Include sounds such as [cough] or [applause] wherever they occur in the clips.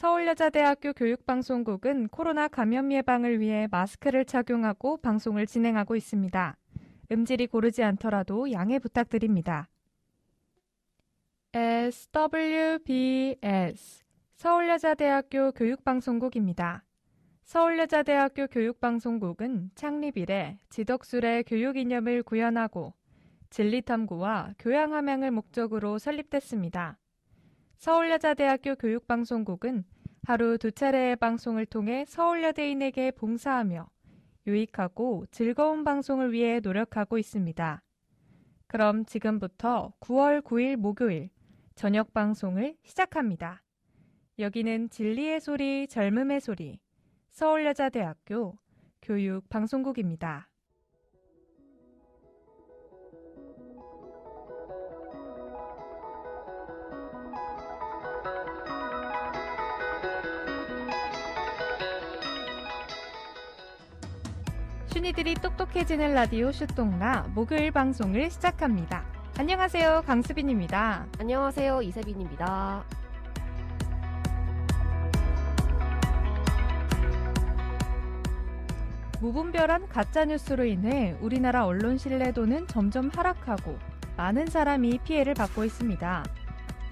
서울여자대학교 교육방송국은 코로나 감염 예방을 위해 마스크를 착용하고 방송을 진행하고 있습니다. 음질이 고르지 않더라도 양해 부탁드립니다. SWBS 서울여자대학교 교육방송국입니다. 서울여자대학교 교육방송국은 창립 이래 지덕술의 교육 이념을 구현하고 진리탐구와 교양 함양을 목적으로 설립됐습니다. 서울여자대학교 교육방송국은 하루 두 차례의 방송을 통해 서울여대인에게 봉사하며 유익하고 즐거운 방송을 위해 노력하고 있습니다. 그럼 지금부터 9월 9일 목요일 저녁 방송을 시작합니다. 여기는 진리의 소리, 젊음의 소리, 서울여자대학교 교육방송국입니다. 슈니들이 똑똑해지는 라디오 슈똥나 목요일 방송을 시작합니다. 안녕하세요. 강수빈입니다. 안녕하세요. 이세빈입니다. 무분별한 가짜뉴스로 인해 우리나라 언론 신뢰도는 점점 하락하고 많은 사람이 피해를 받고 있습니다.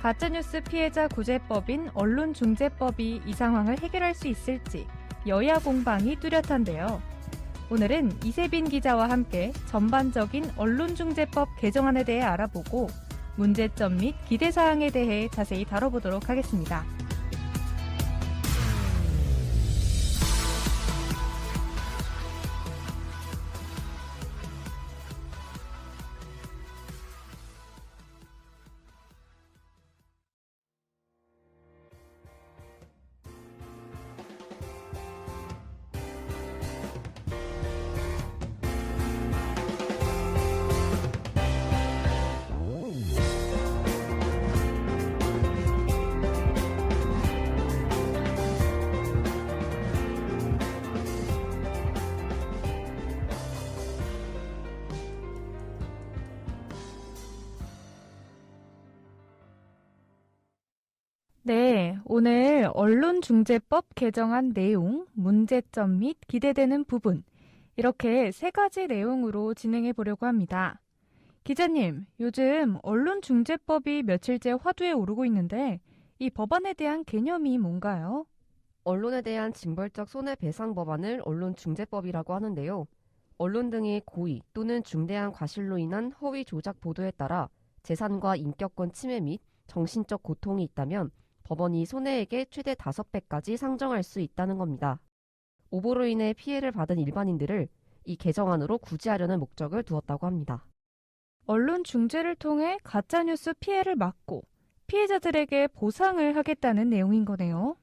가짜뉴스 피해자 구제법인 언론중재법이 이 상황을 해결할 수 있을지 여야 공방이 뚜렷한데요. 오늘은 이세빈 기자와 함께 전반적인 언론중재법 개정안에 대해 알아보고 문제점 및 기대사항에 대해 자세히 다뤄보도록 하겠습니다. 네, 오늘 언론중재법 개정안 내용, 문제점 및 기대되는 부분, 이렇게 세 가지 내용으로 진행해 보려고 합니다. 기자님, 요즘 언론중재법이 며칠째 화두에 오르고 있는데 이 법안에 대한 개념이 뭔가요? 언론에 대한 징벌적 손해배상 법안을 언론중재법이라고 하는데요. 언론 등의 고의 또는 중대한 과실로 인한 허위 조작 보도에 따라 재산과 인격권 침해 및 정신적 고통이 있다면 법원이 손해액의 최대 5배까지 상정할 수 있다는 겁니다. 오보로 인해 피해를 받은 일반인들을 이 개정안으로 구제하려는 목적을 두었다고 합니다. 언론 중재를 통해 가짜뉴스 피해를 막고 피해자들에게 보상을 하겠다는 내용인 거네요.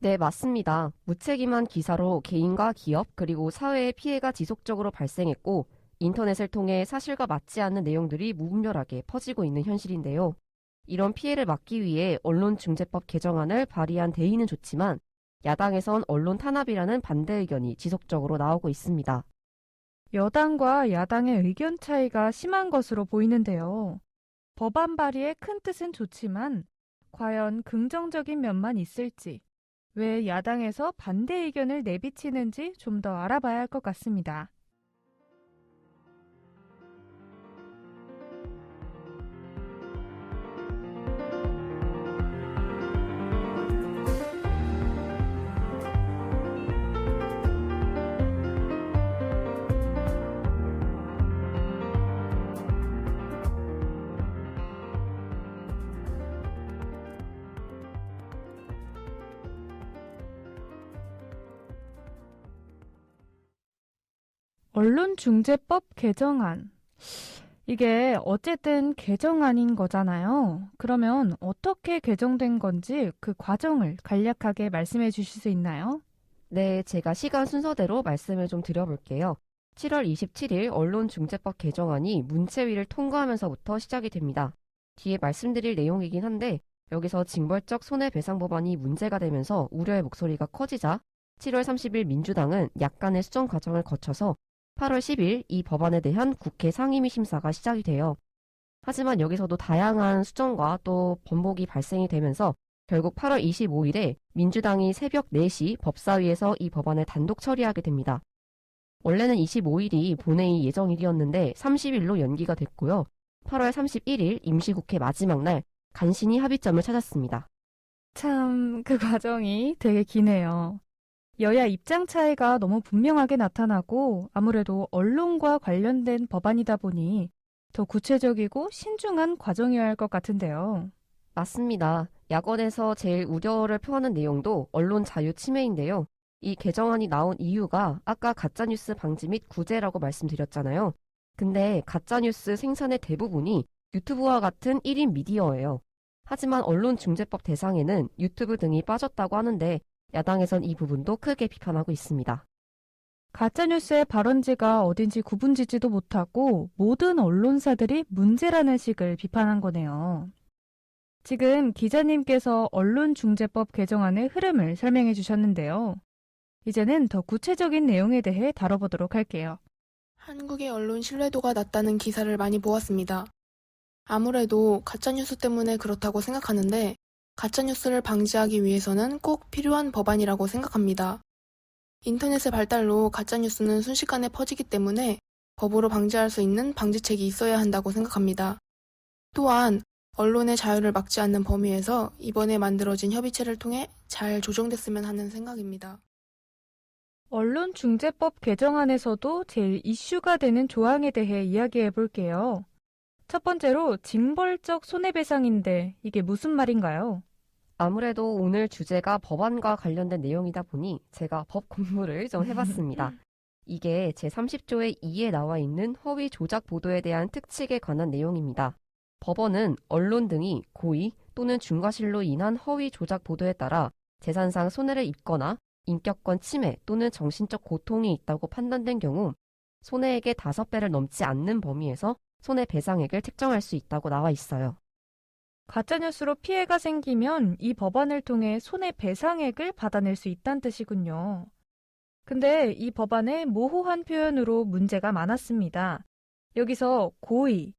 네, 맞습니다. 무책임한 기사로 개인과 기업 그리고 사회에 피해가 지속적으로 발생했고 인터넷을 통해 사실과 맞지 않는 내용들이 무분별하게 퍼지고 있는 현실인데요. 이런 피해를 막기 위해 언론중재법 개정안을 발의한 대의는 좋지만 야당에선 언론 탄압이라는 반대 의견이 지속적으로 나오고 있습니다. 여당과 야당의 의견 차이가 심한 것으로 보이는데요. 법안 발의의 큰 뜻은 좋지만 과연 긍정적인 면만 있을지, 왜 야당에서 반대 의견을 내비치는지 좀 더 알아봐야 할 것 같습니다. 언론중재법 개정안. 이게 어쨌든 개정안인 거잖아요. 그러면 어떻게 개정된 건지 그 과정을 간략하게 말씀해 주실 수 있나요? 네, 제가 시간 순서대로 말씀을 좀 드려볼게요. 7월 27일 언론중재법 개정안이 문체위를 통과하면서부터 시작이 됩니다. 뒤에 말씀드릴 내용이긴 한데 여기서 징벌적 손해배상 법안이 문제가 되면서 우려의 목소리가 커지자 7월 30일 민주당은 약간의 수정 과정을 거쳐서 8월 10일 이 법안에 대한 국회 상임위 심사가 시작이 돼요. 하지만 여기서도 다양한 수정과 또 번복이 발생이 되면서 결국 8월 25일에 민주당이 새벽 4시 법사위에서 이 법안을 단독 처리하게 됩니다. 원래는 25일이 본회의 예정일이었는데 30일로 연기가 됐고요. 8월 31일 임시국회 마지막 날 간신히 합의점을 찾았습니다. 참, 그 과정이 되게 기네요. 여야 입장 차이가 너무 분명하게 나타나고 아무래도 언론과 관련된 법안이다 보니 더 구체적이고 신중한 과정이어야 할 것 같은데요. 맞습니다. 야권에서 제일 우려를 표하는 내용도 언론 자유 침해인데요. 이 개정안이 나온 이유가 아까 가짜뉴스 방지 및 구제라고 말씀드렸잖아요. 근데 가짜뉴스 생산의 대부분이 유튜브와 같은 1인 미디어예요. 하지만 언론중재법 대상에는 유튜브 등이 빠졌다고 하는데 야당에선 이 부분도 크게 비판하고 있습니다. 가짜뉴스의 발원지가 어딘지 구분짓지도 못하고 모든 언론사들이 문제라는 식을 비판한 거네요. 지금 기자님께서 언론중재법 개정안의 흐름을 설명해 주셨는데요. 이제는 더 구체적인 내용에 대해 다뤄보도록 할게요. 한국의 언론 신뢰도가 낮다는 기사를 많이 보았습니다. 아무래도 가짜뉴스 때문에 그렇다고 생각하는데, 가짜뉴스를 방지하기 위해서는 꼭 필요한 법안이라고 생각합니다. 인터넷의 발달로 가짜뉴스는 순식간에 퍼지기 때문에 법으로 방지할 수 있는 방지책이 있어야 한다고 생각합니다. 또한 언론의 자유를 막지 않는 범위에서 이번에 만들어진 협의체를 통해 잘 조정됐으면 하는 생각입니다. 언론중재법 개정안에서도 제일 이슈가 되는 조항에 대해 이야기해 볼게요. 첫 번째로 징벌적 손해배상인데 이게 무슨 말인가요? 아무래도 오늘 주제가 법안과 관련된 내용이다 보니 제가 법 공부를 좀 해봤습니다. [laughs] 이게 제30조의 2에 나와 있는 허위 조작 보도에 대한 특칙에 관한 내용입니다. 법원은 언론 등이 고의 또는 중과실로 인한 허위 조작 보도에 따라 재산상 손해를 입거나 인격권 침해 또는 정신적 고통이 있다고 판단된 경우 손해액의 5배를 넘지 않는 범위에서 손해배상액을 책정할 수 있다고 나와 있어요. 가짜뉴스로 피해가 생기면 이 법안을 통해 손해배상액을 받아낼 수 있다는 뜻이군요. 근데 이 법안에 모호한 표현으로 문제가 많았습니다. 여기서 고의,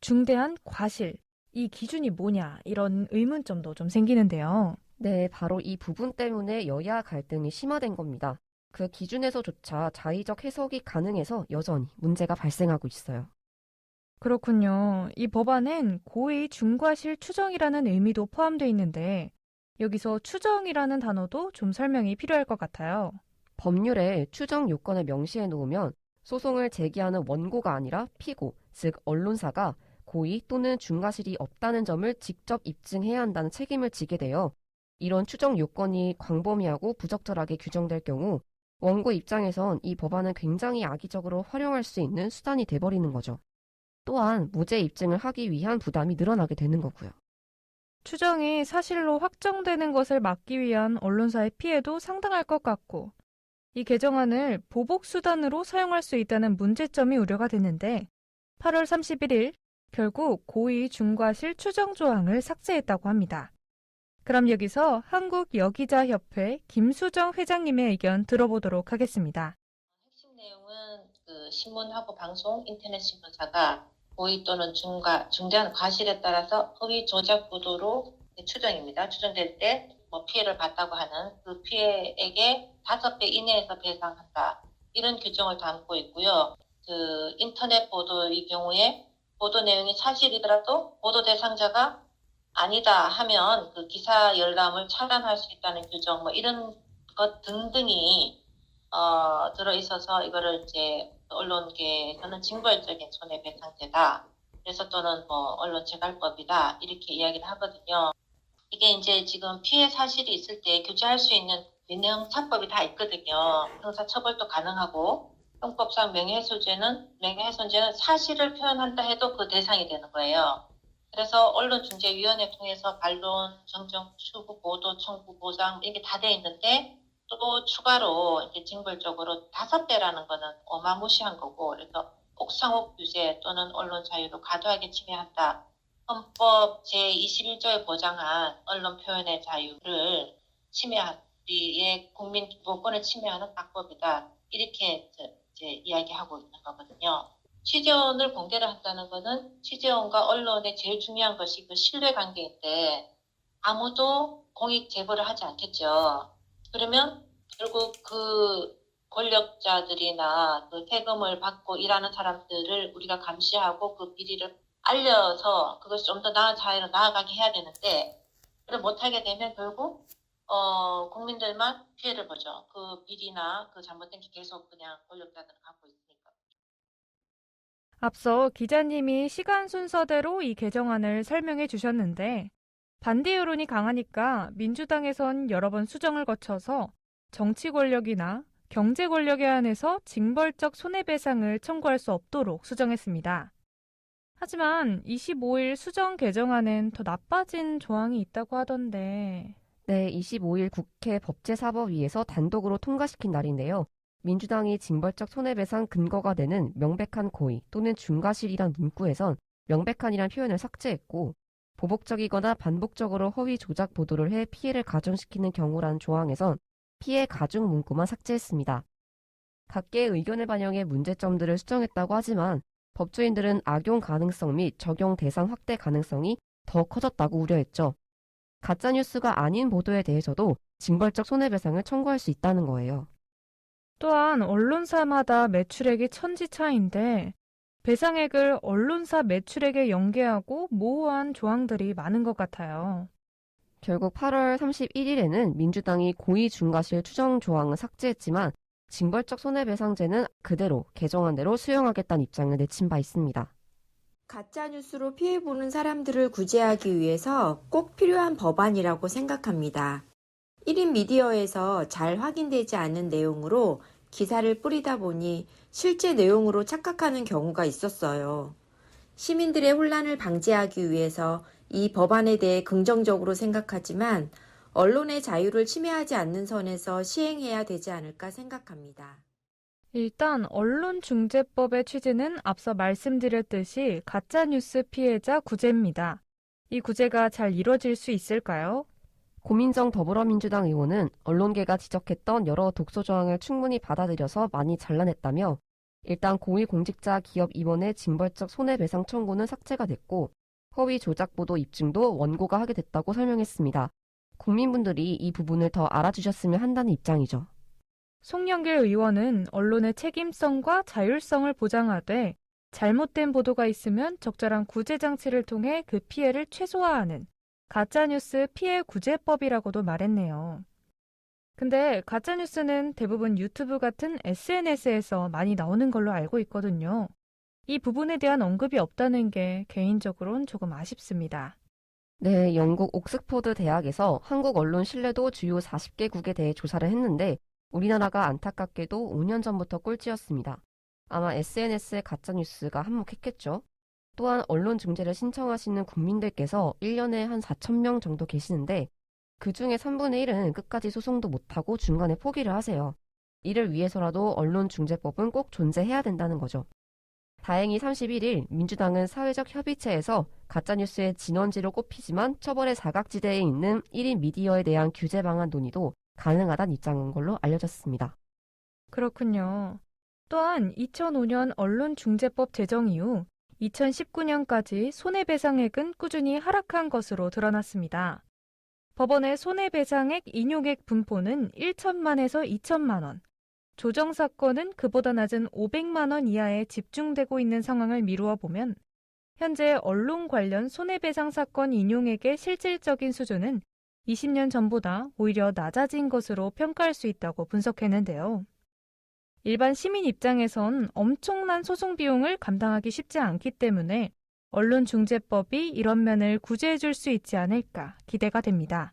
중대한 과실, 이 기준이 뭐냐 이런 의문점도 좀 생기는데요. 네, 바로 이 부분 때문에 여야 갈등이 심화된 겁니다. 그 기준에서조차 자의적 해석이 가능해서 여전히 문제가 발생하고 있어요. 그렇군요. 이 법안엔 고의 중과실 추정이라는 의미도 포함되어 있는데 여기서 추정이라는 단어도 좀 설명이 필요할 것 같아요. 법률에 추정 요건을 명시해 놓으면 소송을 제기하는 원고가 아니라 피고, 즉 언론사가 고의 또는 중과실이 없다는 점을 직접 입증해야 한다는 책임을 지게 되어 이런 추정 요건이 광범위하고 부적절하게 규정될 경우 원고 입장에선 이 법안은 굉장히 악의적으로 활용할 수 있는 수단이 돼버리는 거죠. 또한 무죄 입증을 하기 위한 부담이 늘어나게 되는 거고요. 추정이 사실로 확정되는 것을 막기 위한 언론사의 피해도 상당할 것 같고 이 개정안을 보복 수단으로 사용할 수 있다는 문제점이 우려가 됐는데 8월 31일 결국 고의 중과실 추정 조항을 삭제했다고 합니다. 그럼 여기서 한국여기자협회 김수정 회장님의 의견 들어보도록 하겠습니다. 핵심 내용은 그 신문하고 방송, 인터넷 신문사가 고의 또는 중과, 중대한 과실에 따라서 허위 조작 보도로 추정입니다. 추정될 때 뭐 피해를 봤다고 하는 그 피해액의 5배 이내에서 배상한다. 이런 규정을 담고 있고요. 그 인터넷 보도의 경우에 보도 내용이 사실이더라도 보도 대상자가 아니다 하면 그 기사 열람을 차단할 수 있다는 규정 뭐 이런 것 등등이 어, 들어 있어서 이거를 이제 언론계에서는 징벌적인 손해배상제다. 그래서 또는 뭐 언론 재갈법이다 이렇게 이야기를 하거든요. 이게 이제 지금 피해 사실이 있을 때 규제할 수 있는 민형사법이 다 있거든요. 형사처벌도 가능하고 형법상 명예훼손죄는 명예훼손죄는 사실을 표현한다 해도 그 대상이 되는 거예요. 그래서 언론중재위원회 통해서 반론, 정정, 추구, 보도, 청구, 보상 이게 다 돼 있는데 또 추가로 이제 징벌적으로 다섯 배라는 거는 어마무시한 거고 그래서 옥상옥 규제 또는 언론 자유를 과도하게 침해한다. 헌법 제21조에 보장한 언론 표현의 자유를 침해한 우리의 국민 기본권을 침해하는 악법이다. 이렇게 이제 이야기하고 있는 거거든요. 취재원을 공개를 한다는 것은 취재원과 언론의 제일 중요한 것이 그 신뢰관계인데 아무도 공익 제보를 하지 않겠죠. 그러면 결국 그 권력자들이나 그 세금을 받고 일하는 사람들을 우리가 감시하고 그 비리를 알려서 그것이 좀 더 나은 사회로 나아가게 해야 되는데 그걸 못하게 되면 결국 어, 국민들만 피해를 보죠. 그 비리나 그 잘못된 게 계속 그냥 권력자들은 갖고 있으니까. 앞서 기자님이 시간 순서대로 이 개정안을 설명해 주셨는데 반대 여론이 강하니까 민주당에선 여러 번 수정을 거쳐서 정치 권력이나 경제 권력에 한해서 징벌적 손해배상을 청구할 수 없도록 수정했습니다. 하지만 25일 수정 개정안엔 더 나빠진 조항이 있다고 하던데 네, 25일 국회 법제사법위에서 단독으로 통과시킨 날인데요. 민주당이 징벌적 손해배상 근거가 되는 명백한 고의 또는 중과실이란 문구에선 명백한이란 표현을 삭제했고 보복적이거나 반복적으로 허위 조작 보도를 해 피해를 가중시키는 경우라는 조항에선 피해 가중 문구만 삭제했습니다. 각계의 의견을 반영해 문제점들을 수정했다고 하지만 법조인들은 악용 가능성 및 적용 대상 확대 가능성이 더 커졌다고 우려했죠. 가짜뉴스가 아닌 보도에 대해서도 징벌적 손해배상을 청구할 수 있다는 거예요. 또한 언론사마다 매출액이 천지차인데 배상액을 언론사 매출액에 연계하고 모호한 조항들이 많은 것 같아요. 결국 8월 31일에는 민주당이 고의 중과실 추정 조항을 삭제했지만 징벌적 손해배상제는 그대로 개정안대로 수용하겠다는 입장을 내친 바 있습니다. 가짜뉴스로 피해보는 사람들을 구제하기 위해서 꼭 필요한 법안이라고 생각합니다. 1인 미디어에서 잘 확인되지 않는 내용으로 기사를 뿌리다 보니 실제 내용으로 착각하는 경우가 있었어요. 시민들의 혼란을 방지하기 위해서 이 법안에 대해 긍정적으로 생각하지만 언론의 자유를 침해하지 않는 선에서 시행해야 되지 않을까 생각합니다. 일단 언론중재법의 취지는 앞서 말씀드렸듯이 가짜뉴스 피해자 구제입니다. 이 구제가 잘 이뤄질 수 있을까요? 고민정 더불어민주당 의원은 언론계가 지적했던 여러 독소 조항을 충분히 받아들여서 많이 잘라냈다며 일단 고위공직자 기업 임원의 징벌적 손해배상 청구는 삭제가 됐고 허위 조작 보도 입증도 원고가 하게 됐다고 설명했습니다. 국민분들이 이 부분을 더 알아주셨으면 한다는 입장이죠. 송영길 의원은 언론의 책임성과 자율성을 보장하되 잘못된 보도가 있으면 적절한 구제 장치를 통해 그 피해를 최소화하는 가짜뉴스 피해 구제법이라고도 말했네요. 근데 가짜뉴스는 대부분 유튜브 같은 SNS에서 많이 나오는 걸로 알고 있거든요. 이 부분에 대한 언급이 없다는 게 개인적으론 조금 아쉽습니다. 네, 영국 옥스퍼드 대학에서 한국 언론 신뢰도 주요 40개국에 대해 조사를 했는데 우리나라가 안타깝게도 5년 전부터 꼴찌였습니다. 아마 SNS의 가짜뉴스가 한몫했겠죠. 또한 언론 중재를 신청하시는 국민들께서 1년에 한 4천 명 정도 계시는데 그 중에 3분의 1은 끝까지 소송도 못하고 중간에 포기를 하세요. 이를 위해서라도 언론 중재법은 꼭 존재해야 된다는 거죠. 다행히 31일 민주당은 사회적 협의체에서 가짜뉴스의 진원지로 꼽히지만 처벌의 사각지대에 있는 1인 미디어에 대한 규제 방안 논의도 가능하다는 입장인 걸로 알려졌습니다. 그렇군요. 또한 2005년 언론중재법 제정 이후 2019년까지 손해배상액은 꾸준히 하락한 것으로 드러났습니다. 법원의 손해배상액 인용액 분포는 1천만에서 2천만 원, 조정 사건은 그보다 낮은 500만 원 이하에 집중되고 있는 상황을 미루어 보면 현재 언론 관련 손해배상 사건 인용액의 실질적인 수준은 20년 전보다 오히려 낮아진 것으로 평가할 수 있다고 분석했는데요. 일반 시민 입장에선 엄청난 소송 비용을 감당하기 쉽지 않기 때문에 언론중재법이 이런 면을 구제해 줄 수 있지 않을까 기대가 됩니다.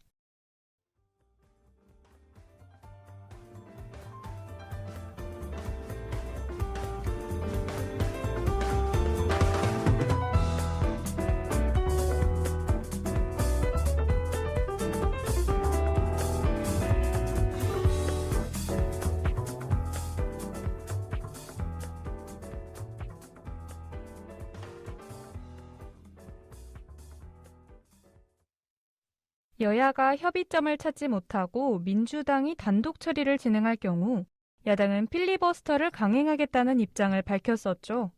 여야가 협의점을 찾지 못하고 민주당이 단독 처리를 진행할 경우 야당은 필리버스터를 강행하겠다는 입장을 밝혔었죠.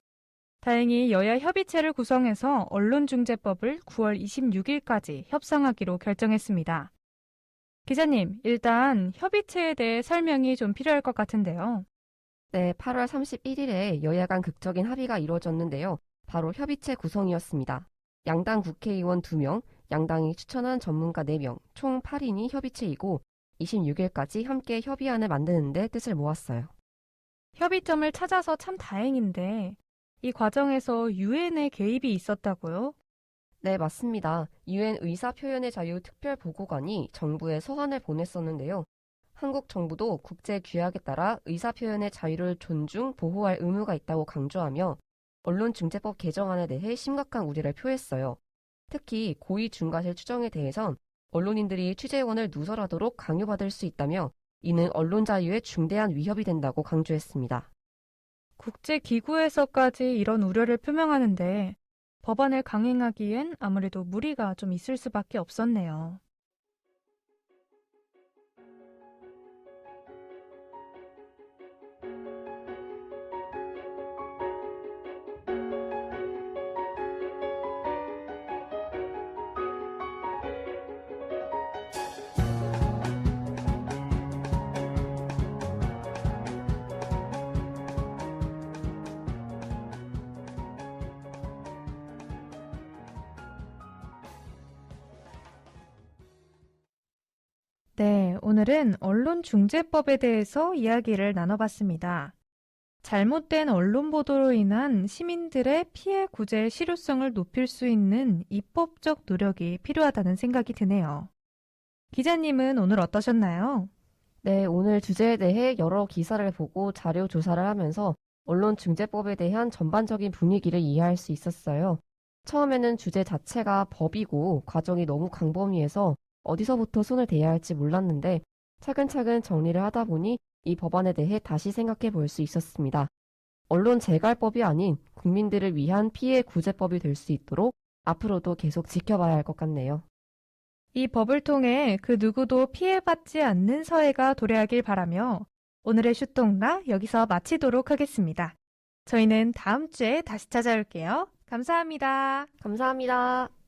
다행히 여야 협의체를 구성해서 언론중재법을 9월 26일까지 협상하기로 결정했습니다. 기자님, 일단 협의체에 대해 설명이 좀 필요할 것 같은데요. 네, 8월 31일에 여야 간 극적인 합의가 이루어졌는데요. 바로 협의체 구성이었습니다. 양당 국회의원 2명, 양당이 추천한 전문가 4명, 총 8인이 협의체이고 26일까지 함께 협의안을 만드는 데 뜻을 모았어요. 협의점을 찾아서 참 다행인데, 이 과정에서 유엔의 개입이 있었다고요? 네, 맞습니다. 유엔 의사 표현의 자유 특별 보고관이 정부에 서한을 보냈었는데요. 한국 정부도 국제 규약에 따라 의사 표현의 자유를 존중, 보호할 의무가 있다고 강조하며 언론중재법 개정안에 대해 심각한 우려를 표했어요. 특히 고위 중과실 추정에 대해선 언론인들이 취재원을 누설하도록 강요받을 수 있다며 이는 언론 자유에 중대한 위협이 된다고 강조했습니다. 국제기구에서까지 이런 우려를 표명하는데, 법안을 강행하기엔 아무래도 무리가 좀 있을 수밖에 없었네요. 네, 오늘은 언론중재법에 대해서 이야기를 나눠봤습니다. 잘못된 언론 보도로 인한 시민들의 피해 구제 실효성을 높일 수 있는 입법적 노력이 필요하다는 생각이 드네요. 기자님은 오늘 어떠셨나요? 네, 오늘 주제에 대해 여러 기사를 보고 자료 조사를 하면서 언론중재법에 대한 전반적인 분위기를 이해할 수 있었어요. 처음에는 주제 자체가 법이고 과정이 너무 광범위해서 어디서부터 손을 대야 할지 몰랐는데 차근차근 정리를 하다 보니 이 법안에 대해 다시 생각해 볼 수 있었습니다. 언론 재갈법이 아닌 국민들을 위한 피해 구제법이 될 수 있도록 앞으로도 계속 지켜봐야 할 것 같네요. 이 법을 통해 그 누구도 피해받지 않는 사회가 도래하길 바라며 오늘의 슈똥라 여기서 마치도록 하겠습니다. 저희는 다음 주에 다시 찾아올게요. 감사합니다. 감사합니다.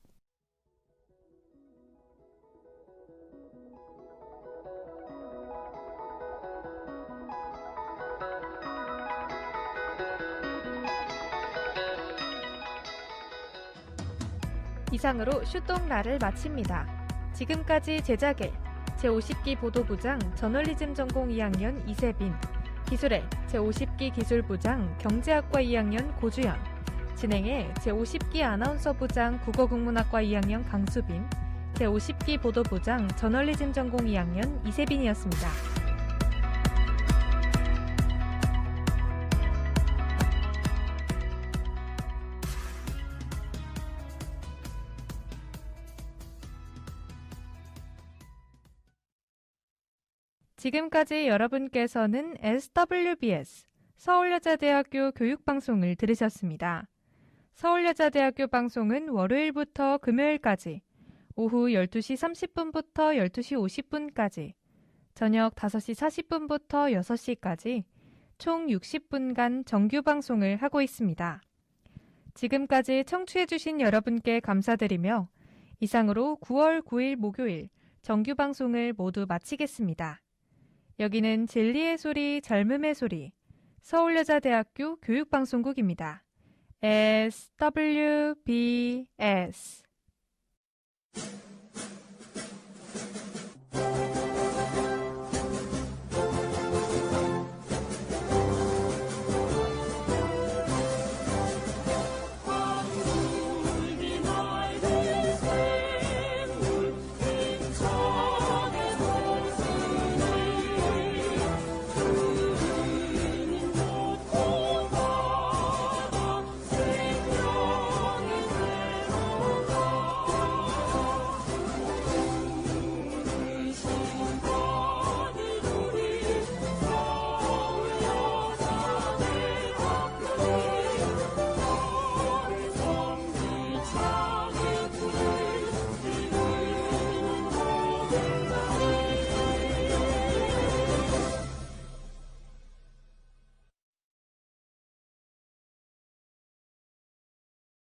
이상으로 슈똥라를 마칩니다. 지금까지 제작의 제50기 보도부장 저널리즘 전공 2학년 이세빈, 기술의 제50기 기술부장 경제학과 2학년 고주연, 진행의 제50기 아나운서 부장 국어국문학과 2학년 강수빈, 제50기 보도부장 저널리즘 전공 2학년 이세빈이었습니다. 지금까지 여러분께서는 SWBS 서울여자대학교 교육방송을 들으셨습니다. 서울여자대학교 방송은 월요일부터 금요일까지 오후 12시 30분부터 12시 50분까지 저녁 5시 40분부터 6시까지 총 60분간 정규 방송을 하고 있습니다. 지금까지 청취해주신 여러분께 감사드리며 이상으로 9월 9일 목요일 정규 방송을 모두 마치겠습니다. 여기는 진리의 소리, 젊음의 소리, 서울여자대학교 교육방송국입니다. SWBS